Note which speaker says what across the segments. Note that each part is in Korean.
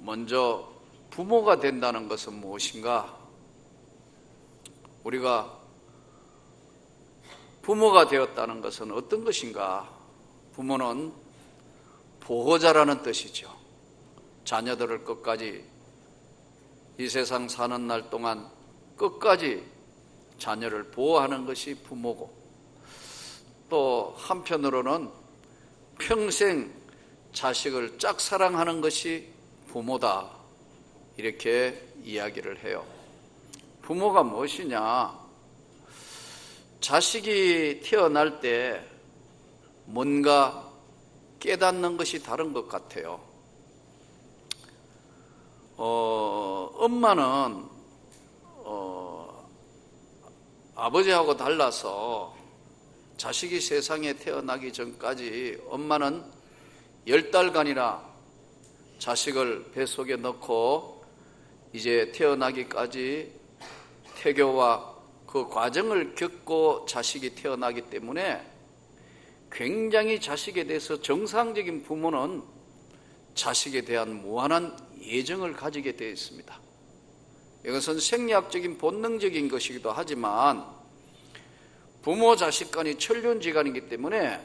Speaker 1: 먼저 부모가 된다는 것은 무엇인가? 우리가 부모가 되었다는 것은 어떤 것인가? 부모는 보호자라는 뜻이죠. 자녀들을 끝까지 이 세상 사는 날 동안 끝까지 자녀를 보호하는 것이 부모고 또 한편으로는 평생 자식을 짝사랑하는 것이 부모다. 이렇게 이야기를 해요. 부모가 무엇이냐? 자식이 태어날 때 뭔가 깨닫는 것이 다른 것 같아요. 어, 엄마는 어, 아버지하고 달라서 자식이 세상에 태어나기 전까지 엄마는 열 달간이나 자식을 뱃속에 넣고 이제 태어나기까지 태교와 그 과정을 겪고 자식이 태어나기 때문에 굉장히 자식에 대해서 정상적인 부모는 자식에 대한 무한한 예정을 가지게 되어 있습니다. 이것은 생리학적인 본능적인 것이기도 하지만 부모 자식 간이 천륜지간이기 때문에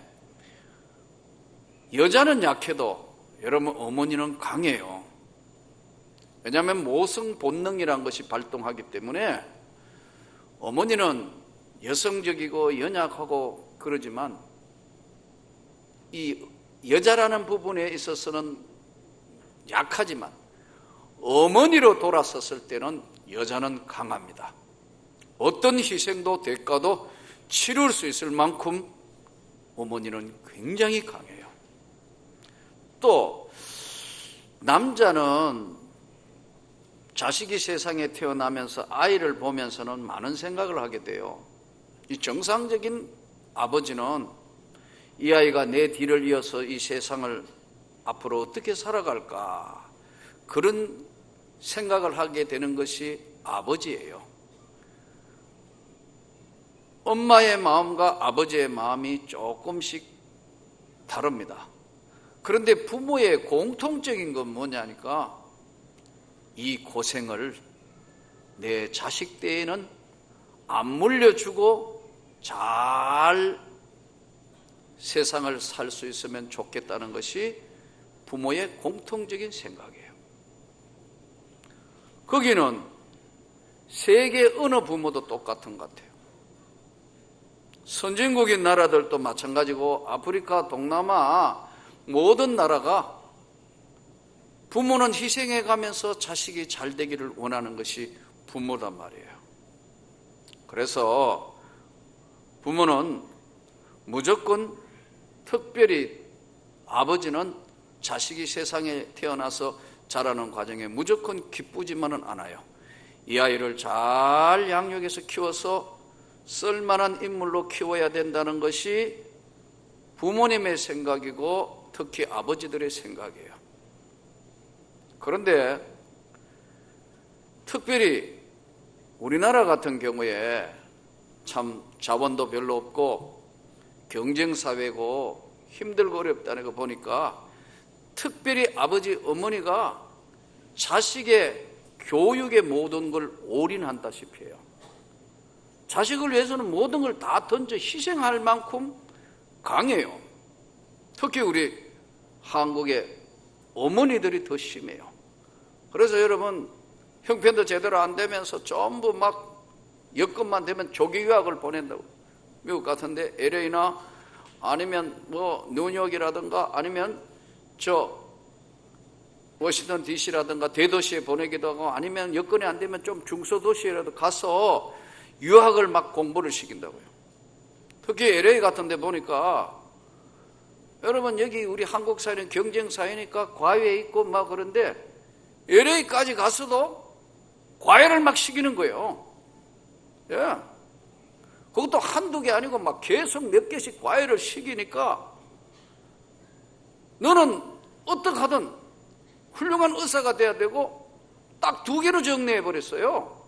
Speaker 1: 여자는 약해도 여러분 어머니는 강해요. 왜냐하면 모성 본능이란 것이 발동하기 때문에 어머니는 여성적이고 연약하고 그러지만 이 여자라는 부분에 있어서는 약하지만 어머니로 돌아섰을 때는 여자는 강합니다. 어떤 희생도 대가도 치룰 수 있을 만큼 어머니는 굉장히 강해요. 또 남자는 자식이 세상에 태어나면서 아이를 보면서는 많은 생각을 하게 돼요. 이 정상적인 아버지는 이 아이가 내 뒤를 이어서 이 세상을 앞으로 어떻게 살아갈까 그런 생각을 하게 되는 것이 아버지예요. 엄마의 마음과 아버지의 마음이 조금씩 다릅니다. 그런데 부모의 공통적인 건 뭐냐니까 이 고생을 내 자식 때에는 안 물려주고 잘 세상을 살 수 있으면 좋겠다는 것이 부모의 공통적인 생각이에요. 거기는 세계 어느 부모도 똑같은 것 같아요. 선진국인 나라들도 마찬가지고 아프리카, 동남아 모든 나라가 부모는 희생해 가면서 자식이 잘 되기를 원하는 것이 부모단 말이에요. 그래서 부모는 무조건 특별히 아버지는 자식이 세상에 태어나서 자라는 과정에 무조건 기쁘지만은 않아요. 이 아이를 잘 양육해서 키워서 쓸만한 인물로 키워야 된다는 것이 부모님의 생각이고 특히 아버지들의 생각이에요. 그런데 특별히 우리나라 같은 경우에 참 자원도 별로 없고 경쟁사회고 힘들고 어렵다는 거 보니까 특별히 아버지 어머니가 자식의 교육의 모든 걸 올인한다시피 해요. 자식을 위해서는 모든 걸 다 던져 희생할 만큼 강해요. 특히 우리 한국의 어머니들이 더 심해요. 그래서 여러분 형편도 제대로 안 되면서 전부 막 여건만 되면 조기 유학을 보낸다고 미국 같은데 LA나 아니면 뭐 뉴욕이라든가 아니면 저 워싱턴 DC라든가 대도시에 보내기도 하고 아니면 여건이 안 되면 좀 중소도시에라도 가서 유학을 막 공부를 시킨다고요. 특히 LA 같은 데 보니까 여러분 여기 우리 한국 사회는 경쟁 사회니까 과외 있고 막 그런데 LA까지 가서도 과외를 막 시키는 거예요. 예. 그것도 한두 개 아니고 막 계속 몇 개씩 과외를 시키니까 너는 어떻게 하든 훌륭한 의사가 돼야 되고 딱 두 개로 정리해 버렸어요.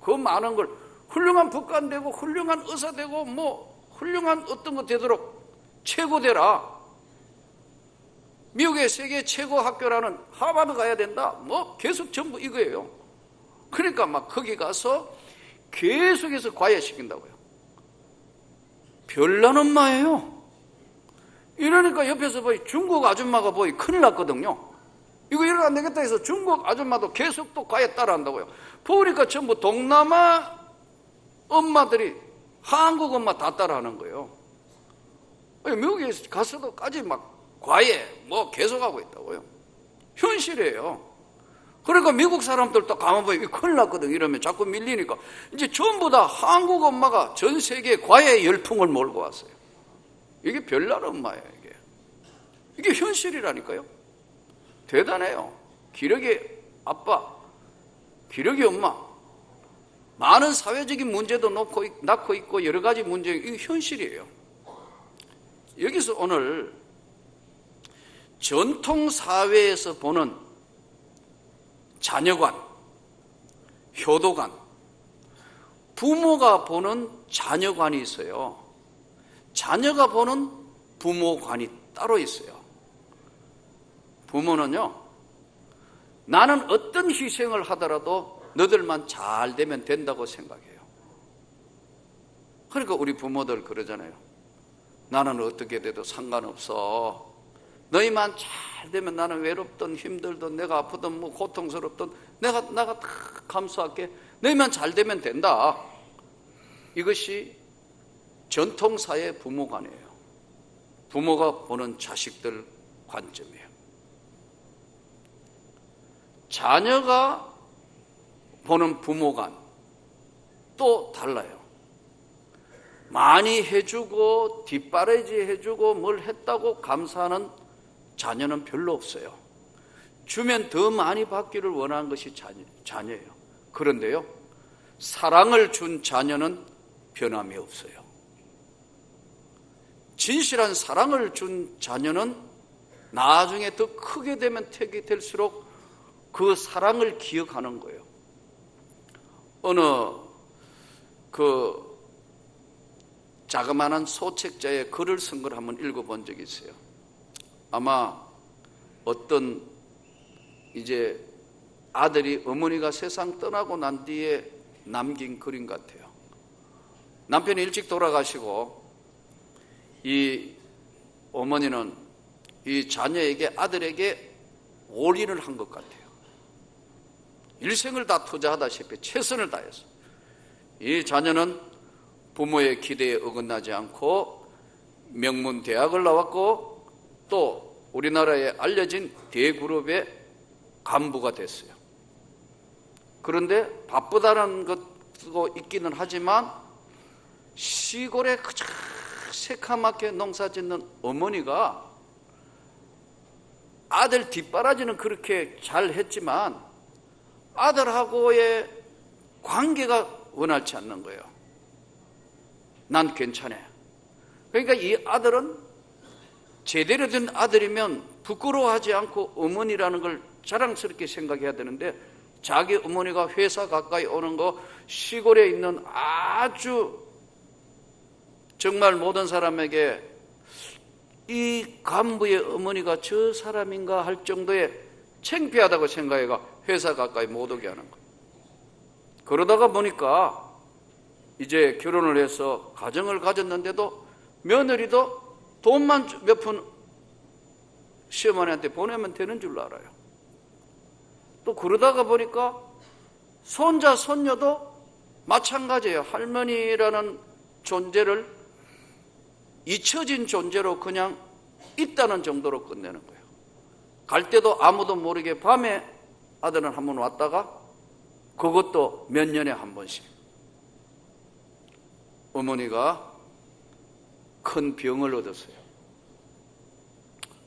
Speaker 1: 그 많은 걸 훌륭한 북관 되고 훌륭한 의사 되고 뭐 훌륭한 어떤 것 되도록 최고 되라. 미국의 세계 최고 학교라는 하버드 가야 된다. 뭐 계속 전부 이거예요. 그러니까 막 거기 가서 계속해서 과외시킨다고요. 별난 엄마예요. 이러니까 옆에서 보이 중국 아줌마가 보이 큰일 났거든요. 이거 이러면 안 되겠다 해서 중국 아줌마도 계속 또 과외 따라한다고요. 보니까 전부 동남아 엄마들이 한국 엄마 다 따라하는 거예요. 미국에 가서도까지 막 과외 뭐 계속하고 있다고요. 현실이에요. 그러니까 미국 사람들도 가만 보면 큰일 났거든 이러면 자꾸 밀리니까 이제 전부 다 한국 엄마가 전 세계 과외 열풍을 몰고 왔어요. 이게 별날 엄마예요 이게. 이게 현실이라니까요. 대단해요. 기력이 아빠, 기력이 엄마. 많은 사회적인 문제도 놓고, 낳고 있고 여러 가지 문제, 이게 현실이에요. 여기서 오늘 전통 사회에서 보는 자녀관, 효도관, 부모가 보는 자녀관이 있어요. 자녀가 보는 부모관이 따로 있어요. 부모는요, 나는 어떤 희생을 하더라도 너들만 잘 되면 된다고 생각해요. 그러니까 우리 부모들 그러잖아요. 나는 어떻게 돼도 상관없어. 너희만 잘 되면 나는 외롭든 힘들든 내가 아프든 뭐 고통스럽든 내가 내가 다 감수할게. 너희만 잘 되면 된다. 이것이 전통사의 부모관이에요. 부모가 보는 자식들 관점이에요. 자녀가 보는 부모관 또 달라요. 많이 해주고 뒷바라지 해주고 뭘 했다고 감사하는 자녀는 별로 없어요. 주면 더 많이 받기를 원하는 것이 자녀, 자녀예요. 그런데요, 사랑을 준 자녀는 변함이 없어요. 진실한 사랑을 준 자녀는 나중에 더 크게 되면 택이 될수록 그 사랑을 기억하는 거예요. 어느 그 자그마한 소책자의 글을 쓴 걸 한번 읽어본 적이 있어요. 아마 어떤 이제 아들이 어머니가 세상 떠나고 난 뒤에 남긴 것 같아요. 남편이 일찍 돌아가시고 이 어머니는 이 자녀에게 아들에게 올인을 한 것 같아요. 일생을 다 투자하다시피 최선을 다해서 이 자녀는 부모의 기대에 어긋나지 않고 명문 대학을 나왔고 또 우리나라에 알려진 대그룹의 간부가 됐어요. 그런데 바쁘다는 것도 있기는 하지만 시골에 그저 새카맣게 농사 짓는 어머니가 아들 뒷바라지는 그렇게 잘 했지만 아들하고의 관계가 원활치 않는 거예요. 난 괜찮아. 그러니까 이 아들은 제대로 된 아들이면 부끄러워하지 않고 어머니라는 걸 자랑스럽게 생각해야 되는데 자기 어머니가 회사 가까이 오는 거 시골에 있는 아주 정말 모든 사람에게 이 간부의 어머니가 저 사람인가 할 정도의 창피하다고 생각해가 회사 가까이 못 오게 하는 거예요. 그러다가 보니까 이제 결혼을 해서 가정을 가졌는데도 며느리도 돈만 몇 푼 시어머니한테 보내면 되는 줄 알아요. 또 그러다가 보니까 손자, 손녀도 마찬가지예요. 할머니라는 존재를 잊혀진 존재로 그냥 있다는 정도로 끝내는 거예요. 갈 때도 아무도 모르게 밤에 아들은 한 번 왔다가 그것도 몇 년에 한 번씩. 어머니가 큰 병을 얻었어요.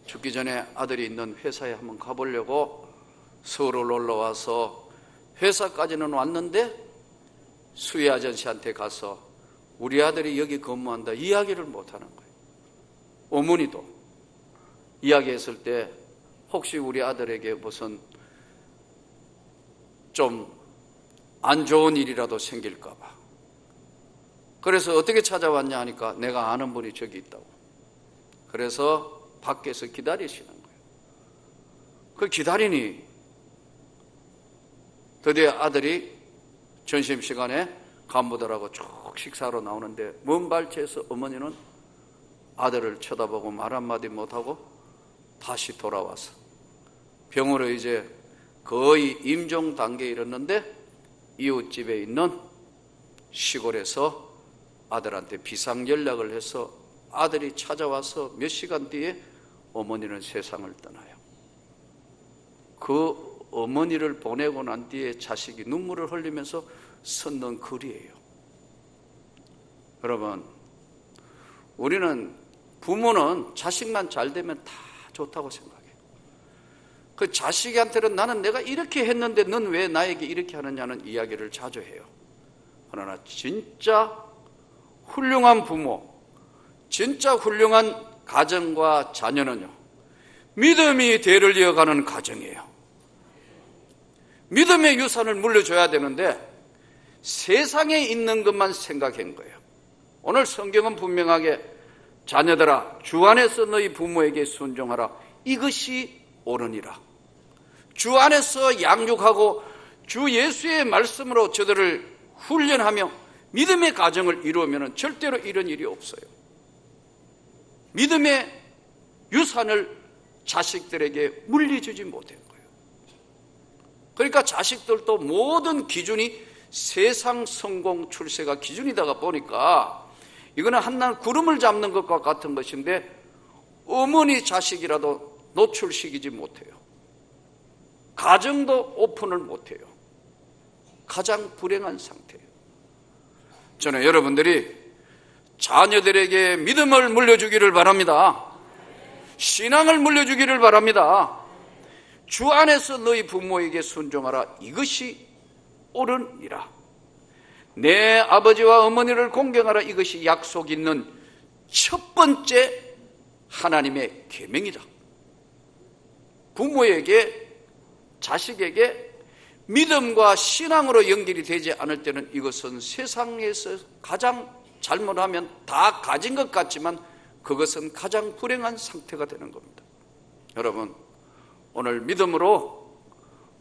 Speaker 1: 죽기 전에 아들이 있는 회사에 한번 가보려고 서울을 올라와서 회사까지는 왔는데 수혜 아저씨한테 가서 우리 아들이 여기 근무한다 이야기를 못하는 거예요. 어머니도 이야기했을 때 혹시 우리 아들에게 무슨 좀 안 좋은 일이라도 생길까봐. 그래서 어떻게 찾아왔냐 하니까 내가 아는 분이 저기 있다고. 그래서 밖에서 기다리시는 거예요. 그 기다리니 드디어 아들이 점심시간에 간부들하고 쭉 식사로 나오는데 먼 발치에서 어머니는 아들을 쳐다보고 말 한마디 못하고 다시 돌아와서 병으로 이제 거의 임종 단계에 이르렀는데 이웃집에 있는 시골에서 아들한테 비상 연락을 해서 아들이 찾아와서 몇 시간 뒤에 어머니는 세상을 떠나요. 그 어머니를 보내고 난 뒤에 자식이 눈물을 흘리면서 썼는 글이에요. 여러분, 우리는 부모는 자식만 잘 되면 다 좋다고 생각해요. 그 자식한테는 나는 내가 이렇게 했는데 넌 왜 나에게 이렇게 하느냐는 이야기를 자주 해요. 그러나 진짜 훌륭한 부모, 진짜 훌륭한 가정과 자녀는요, 믿음이 대를 이어가는 가정이에요. 믿음의 유산을 물려줘야 되는데 세상에 있는 것만 생각한 거예요. 오늘 성경은 분명하게 자녀들아 주 안에서 너희 부모에게 순종하라 이것이 옳으니라. 주 안에서 양육하고 주 예수의 말씀으로 저들을 훈련하며 믿음의 가정을 이루면 절대로 이런 일이 없어요. 믿음의 유산을 자식들에게 물려주지 못한 거예요. 그러니까 자식들도 모든 기준이 세상 성공 출세가 기준이다가 보니까 이거는 한낱 구름을 잡는 것과 같은 것인데 어머니 자식이라도 노출시키지 못해요. 가정도 오픈을 못해요. 가장 불행한 상태예요. 저는 여러분들이 자녀들에게 믿음을 물려주기를 바랍니다. 신앙을 물려주기를 바랍니다. 주 안에서 너희 부모에게 순종하라. 이것이 옳으니라. 내 아버지와 어머니를 공경하라. 이것이 약속 있는 첫 번째 하나님의 계명이다. 부모에게 자식에게 믿음과 신앙으로 연결이 되지 않을 때는 이것은 세상에서 가장 잘못하면 다 가진 것 같지만 그것은 가장 불행한 상태가 되는 겁니다. 여러분, 오늘 믿음으로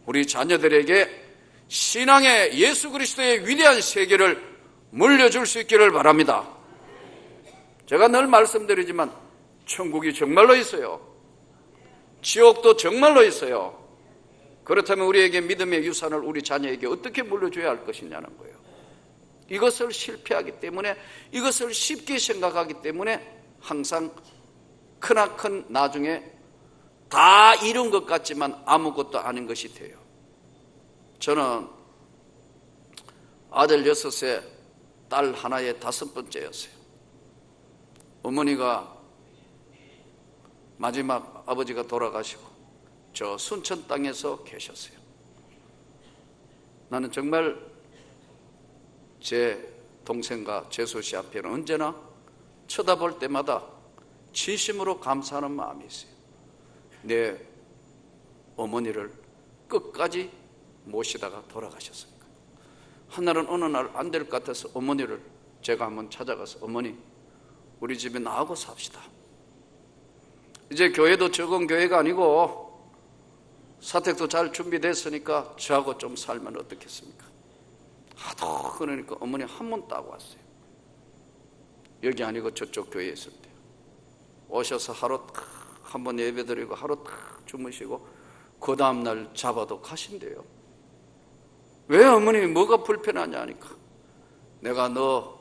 Speaker 1: 우리 자녀들에게 신앙의 예수 그리스도의 위대한 세계를 물려줄 수 있기를 바랍니다. 제가 늘 말씀드리지만 천국이 정말로 있어요. 지옥도 정말로 있어요. 그렇다면 우리에게 믿음의 유산을 우리 자녀에게 어떻게 물려줘야 할 것이냐는 거예요. 이것을 실패하기 때문에 이것을 쉽게 생각하기 때문에 항상 크나큰 나중에 다 이룬 것 같지만 아무것도 아닌 것이 돼요. 저는 아들 여섯에 딸 하나에 다섯 번째였어요. 어머니가 마지막 아버지가 돌아가시고 저 순천 땅에서 계셨어요. 나는 정말 제 동생과 제수 씨 앞에는 언제나 쳐다볼 때마다 진심으로 감사하는 마음이 있어요. 내 어머니를 끝까지 모시다가 돌아가셨으니까. 한날은 어느 날 안 될 것 같아서 어머니를 제가 한번 찾아가서 어머니, 우리 집에 나하고 삽시다. 이제 교회도 적은 교회가 아니고 사택도 잘 준비됐으니까 저하고 좀 살면 어떻겠습니까? 하도 그러니까 어머니 한 번 따고 왔어요. 여기 아니고 저쪽 교회에 있을 때. 오셔서 하루 한번 예배 드리고 하루 탁 주무시고 그 다음날 잡아도 가신대요. 왜 어머니 뭐가 불편하냐 하니까 내가 너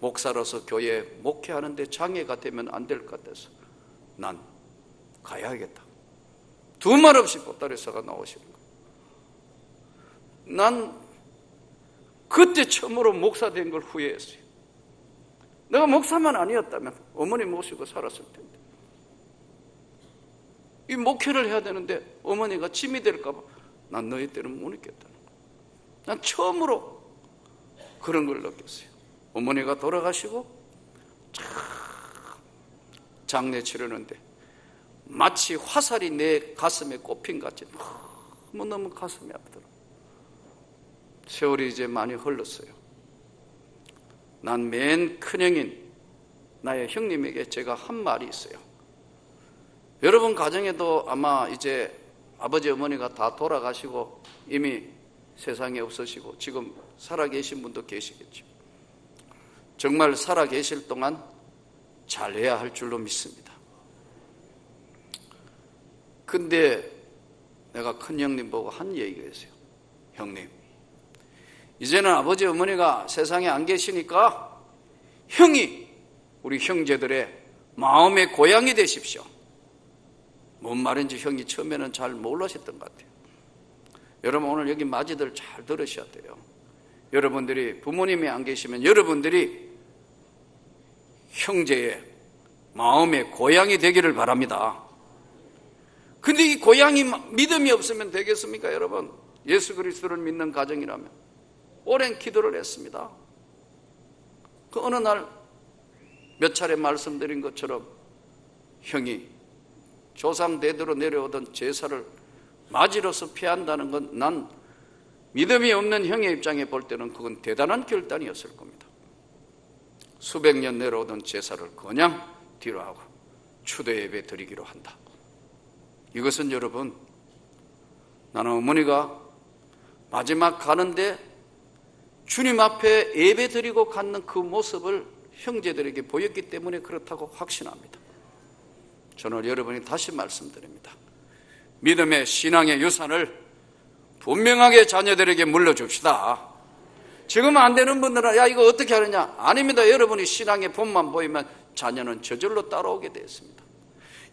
Speaker 1: 목사로서 교회 목회하는데 장애가 되면 안 될 것 같아서 난 가야겠다. 두말 없이 보따리사가 나오시는 거예요. 난 그때 처음으로 목사 된 걸 후회했어요. 내가 목사만 아니었다면 어머니 모시고 살았을 텐데. 이 목회를 해야 되는데 어머니가 짐이 될까봐 난 너희 때는 못 있겠다는 거야. 난 처음으로 그런 걸 느꼈어요. 어머니가 돌아가시고 장례 치르는데 마치 화살이 내 가슴에 꼽힌 같이 너무너무 가슴이 아프더라. 세월이 이제 많이 흘렀어요. 난 맨 큰형인 나의 형님에게 제가 한 말이 있어요. 여러분 가정에도 아마 이제 아버지 어머니가 다 돌아가시고 이미 세상에 없으시고 지금 살아계신 분도 계시겠죠. 정말 살아계실 동안 잘해야 할 줄로 믿습니다. 근데 내가 큰 형님 보고 한 얘기가 있어요. 형님, 이제는 아버지 어머니가 세상에 안 계시니까 형이 우리 형제들의 마음의 고향이 되십시오. 뭔 말인지 형이 처음에는 잘 몰라셨던 것 같아요. 여러분 오늘 여기 마지들 잘 들으셔야 돼요. 여러분들이 부모님이 안 계시면 여러분들이 형제의 마음의 고향이 되기를 바랍니다. 근데 이 고향이 믿음이 없으면 되겠습니까, 여러분? 예수 그리스도를 믿는 가정이라면 오랜 기도를 했습니다. 그 어느 날 몇 차례 말씀드린 것처럼 형이 조상 대대로 내려오던 제사를 맞이로서 피한다는 건 난 믿음이 없는 형의 입장에 볼 때는 그건 대단한 결단이었을 겁니다. 수백 년 내려오던 제사를 그냥 뒤로 하고 추대 예배 드리기로 한다. 이것은 여러분 나는 어머니가 마지막 가는데 주님 앞에 예배 드리고 갖는 그 모습을 형제들에게 보였기 때문에 그렇다고 확신합니다. 저는 여러분이 다시 말씀드립니다. 믿음의 신앙의 유산을 분명하게 자녀들에게 물려줍시다. 지금 안 되는 분들은 야 이거 어떻게 하느냐? 아닙니다. 여러분이 신앙의 본만 보이면 자녀는 저절로 따라오게 되었습니다.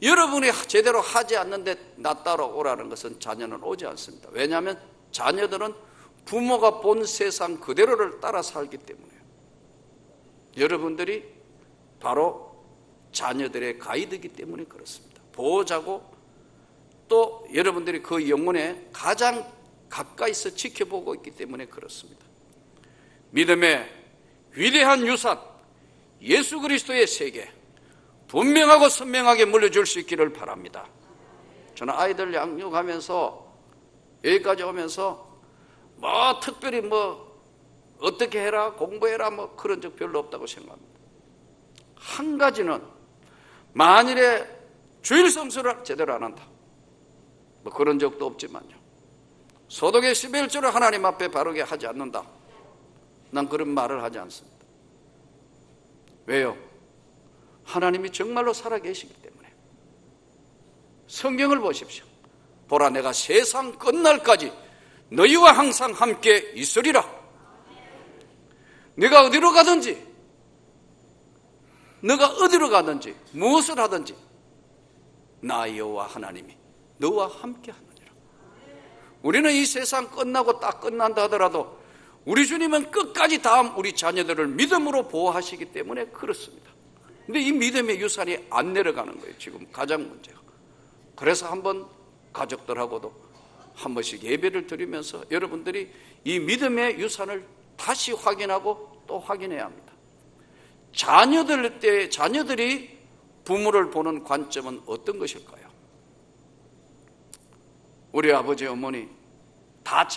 Speaker 1: 여러분이 제대로 하지 않는데 나 따라오라는 것은 자녀는 오지 않습니다. 왜냐하면 자녀들은 부모가 본 세상 그대로를 따라 살기 때문에요. 여러분들이 바로 자녀들의 가이드이기 때문에 그렇습니다. 보호자고 또 여러분들이 그 영혼에 가장 가까이서 지켜보고 있기 때문에 그렇습니다. 믿음의 위대한 유산, 예수 그리스도의 세계, 분명하고 선명하게 물려줄 수 있기를 바랍니다. 저는 아이들 양육하면서 여기까지 오면서 뭐 특별히 뭐 어떻게 해라 공부해라 뭐 그런 적 별로 없다고 생각합니다. 한 가지는 만일에 주일 성수를 제대로 안 한다. 뭐 그런 적도 없지만요. 소독의 11조를 하나님 앞에 바르게 하지 않는다. 난 그런 말을 하지 않습니다. 왜요? 하나님이 정말로 살아계시기 때문에. 성경을 보십시오. 보라, 내가 세상 끝날까지 너희와 항상 함께 있으리라. 네가 어디로 가든지, 너가 어디로 가든지, 무엇을 하든지, 나 여호와 하나님이 너와 함께 하느니라. 우리는 이 세상 끝나고 딱 끝난다 하더라도 우리 주님은 끝까지 다음 우리 자녀들을 믿음으로 보호하시기 때문에 그렇습니다. 근데 이 믿음의 유산이 안 내려가는 거예요. 지금 가장 문제가. 그래서 한번 가족들하고도 한 번씩 예배를 드리면서 여러분들이 이 믿음의 유산을 다시 확인하고 또 확인해야 합니다. 자녀들 때 자녀들이 부모를 보는 관점은 어떤 것일까요? 우리 아버지 어머니 다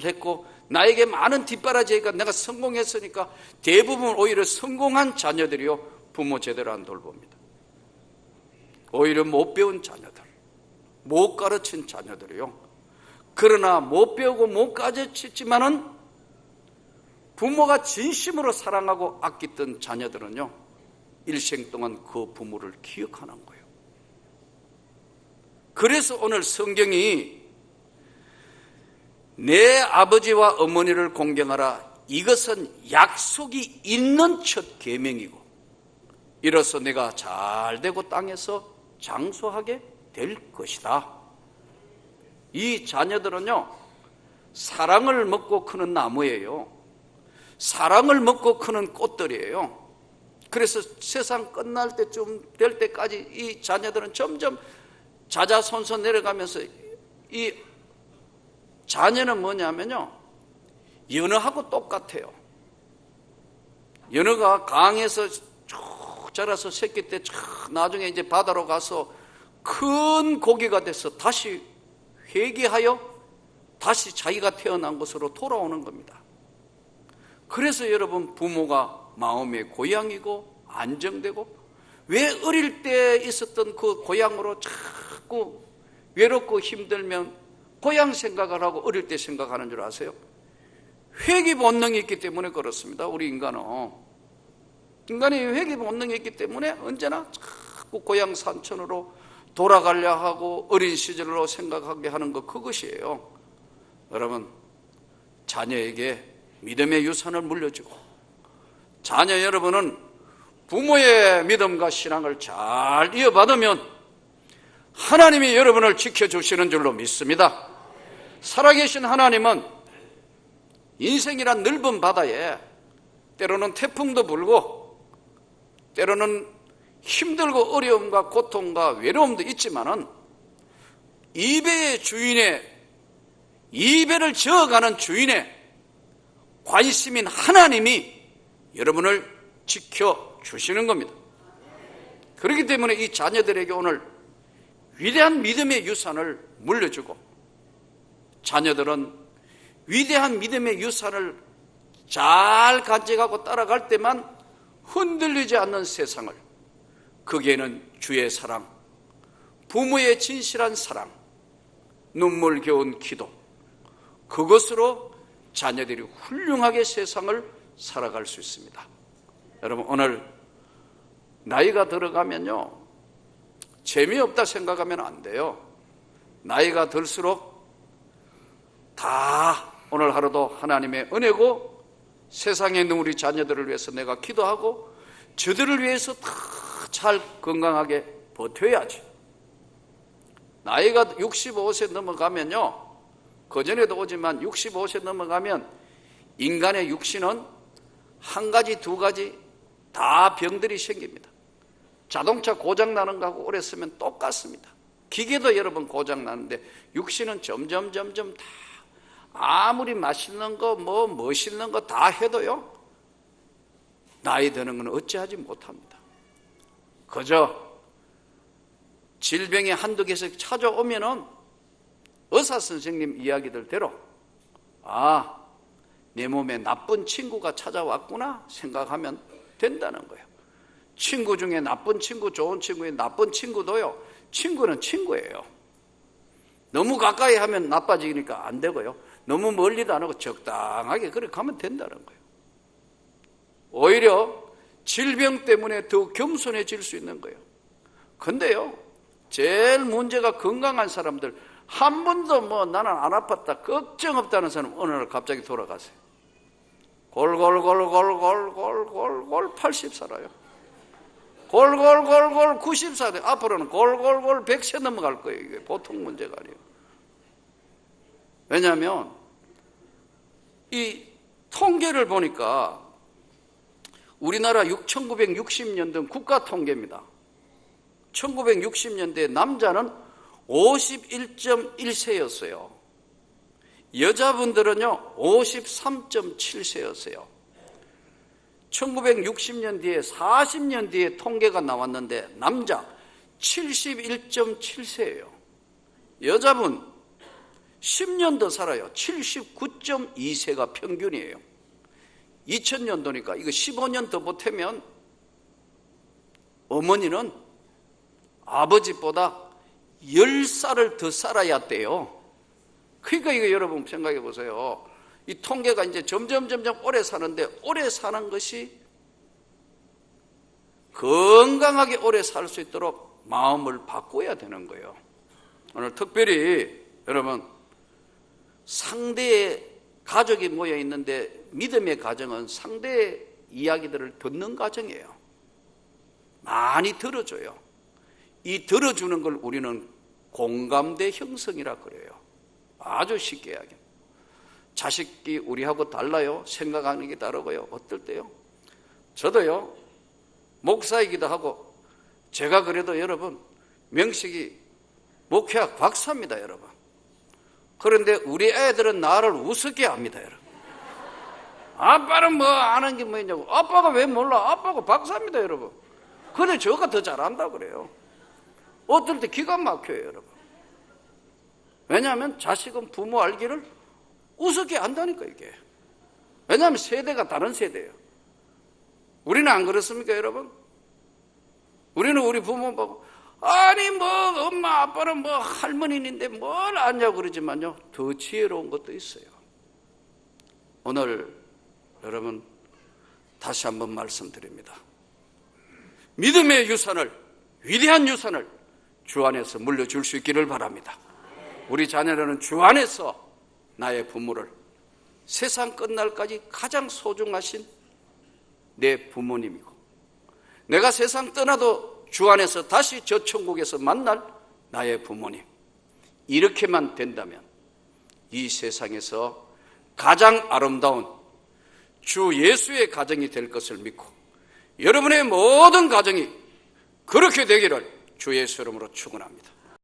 Speaker 1: 잘했고 나에게 많은 뒷바라지가 내가 성공했으니까 대부분 오히려 성공한 자녀들이요 부모 제대로 안 돌봅니다. 오히려 못 배운 자녀들, 못 가르친 자녀들이요. 그러나 못 배우고 못 가르쳤지만은 부모가 진심으로 사랑하고 아끼던 자녀들은요, 일생 동안 그 부모를 기억하는 거예요. 그래서 오늘 성경이 내 아버지와 어머니를 공경하라 이것은 약속이 있는 첫 계명이고 이로써 내가 잘 되고 땅에서 장수하게 될 것이다. 이 자녀들은요, 사랑을 먹고 크는 나무예요. 사랑을 먹고 크는 꽃들이에요. 그래서 세상 끝날 때쯤 될 때까지 이 자녀들은 점점 자자손손 내려가면서 이 자녀는 뭐냐면요. 연어하고 똑같아요. 연어가 강에서 자라서 새끼 때 나중에 이제 바다로 가서 큰 고기가 돼서 다시 회개하여 다시 자기가 태어난 곳으로 돌아오는 겁니다. 그래서 여러분 부모가 마음의 고향이고 안정되고 왜 어릴 때 있었던 그 고향으로 자꾸 외롭고 힘들면 고향 생각을 하고 어릴 때 생각하는 줄 아세요? 회귀 본능이 있기 때문에 그렇습니다. 우리 인간은 인간이 회귀 본능이 있기 때문에 언제나 자꾸 고향 산천으로 돌아가려 하고 어린 시절로 생각하게 하는 것 그것이에요. 여러분 자녀에게 믿음의 유산을 물려주고 자녀 여러분은 부모의 믿음과 신앙을 잘 이어받으면 하나님이 여러분을 지켜주시는 줄로 믿습니다. 살아계신 하나님은 인생이란 넓은 바다에 때로는 태풍도 불고 때로는 힘들고 어려움과 고통과 외로움도 있지만은 이배의 주인의 이배를 저어가는 주인의 관심인 하나님이 여러분을 지켜 주시는 겁니다. 그렇기 때문에 이 자녀들에게 오늘 위대한 믿음의 유산을 물려주고 자녀들은 위대한 믿음의 유산을 잘 간직하고 따라갈 때만 흔들리지 않는 세상을 거기에는 주의 사랑, 부모의 진실한 사랑, 눈물겨운 기도 그것으로 자녀들이 훌륭하게 세상을 살아갈 수 있습니다. 여러분 오늘 나이가 들어가면요 재미없다 생각하면 안 돼요. 나이가 들수록 다 오늘 하루도 하나님의 은혜고 세상에 있는 우리 자녀들을 위해서 내가 기도하고 저들을 위해서 다 잘 건강하게 버텨야지. 나이가 65세 넘어가면요. 그전에도 오지만 65세 넘어가면 인간의 육신은 한 가지, 두 가지 다 병들이 생깁니다. 자동차 고장 나는 거하고 오래 쓰면 똑같습니다. 기계도 여러분 고장 나는데 육신은 점점 점점 다 아무리 맛있는 거 뭐 멋있는 거 다 해도요. 나이 드는 건 어찌하지 못합니다. 그저 질병이 한두 개씩 찾아오면은 의사 선생님 이야기들대로 아, 내 몸에 나쁜 친구가 찾아왔구나 생각하면 된다는 거예요. 친구 중에 나쁜 친구, 좋은 친구의 나쁜 친구도요. 친구는 친구예요. 너무 가까이 하면 나빠지니까 안 되고요. 너무 멀리도 안 하고 적당하게 그렇게 하면 된다는 거예요. 오히려 질병 때문에 더 겸손해질 수 있는 거예요. 근데요, 제일 문제가 건강한 사람들, 한 번도 뭐 나는 안 아팠다, 걱정 없다는 사람 어느 날 갑자기 돌아가세요. 골골골골골골골골 80 살아요. 골골골골 90 살아요. 앞으로는 골골골 100세 넘어갈 거예요. 이게 보통 문제가 아니에요. 왜냐하면 이 통계를 보니까 우리나라 1960년대 국가 통계입니다. 1960년대 남자는 51.1세였어요. 여자분들은요, 53.7세였어요. 1960년 뒤에 40년 뒤에 통계가 나왔는데 남자 71.7세예요. 여자분 10년 더 살아요. 79.2세가 평균이에요. 2000년도니까 이거 15년 더 보태면 어머니는 아버지보다 10살을 더 살아야 돼요. 그러니까 이거 여러분 생각해 보세요. 이 통계가 이제 점점 점점 오래 사는데 오래 사는 것이 건강하게 오래 살 수 있도록 마음을 바꿔야 되는 거예요. 오늘 특별히 여러분 상대의 가족이 모여 있는데 믿음의 가정은 상대의 이야기들을 듣는 가정이에요. 많이 들어줘요. 이 들어주는 걸 우리는 공감대 형성이라 그래요. 아주 쉽게 이야기. 자식이 우리하고 달라요. 생각하는 게 다르고요. 어떨 때요? 저도요. 목사이기도 하고 제가 그래도 여러분 명식이 목회학 박사입니다, 여러분. 그런데 우리 애들은 나를 우습게 합니다, 여러분. 아빠는 뭐 아는 게 뭐냐고. 아빠가 왜 몰라? 아빠가 박사입니다, 여러분. 근데 저가 더 잘한다 그래요. 어떨 때 기가 막혀요, 여러분. 왜냐하면 자식은 부모 알기를 우습게 안다니까, 이게. 왜냐하면 세대가 다른 세대예요. 우리는 안 그렇습니까, 여러분? 우리는 우리 부모 보고, 아니 뭐 엄마 아빠는 뭐 할머니인데 뭘 아냐고 그러지만요. 더 지혜로운 것도 있어요. 오늘 여러분 다시 한번 말씀드립니다. 믿음의 유산을 위대한 유산을 주 안에서 물려줄 수 있기를 바랍니다. 우리 자녀는 주 안에서 나의 부모를 세상 끝날까지 가장 소중하신 내 부모님이고 내가 세상 떠나도 주 안에서 다시 저 천국에서 만날 나의 부모님 이렇게만 된다면 이 세상에서 가장 아름다운 주 예수의 가정이 될 것을 믿고 여러분의 모든 가정이 그렇게 되기를 주 예수 이름으로 축원합니다.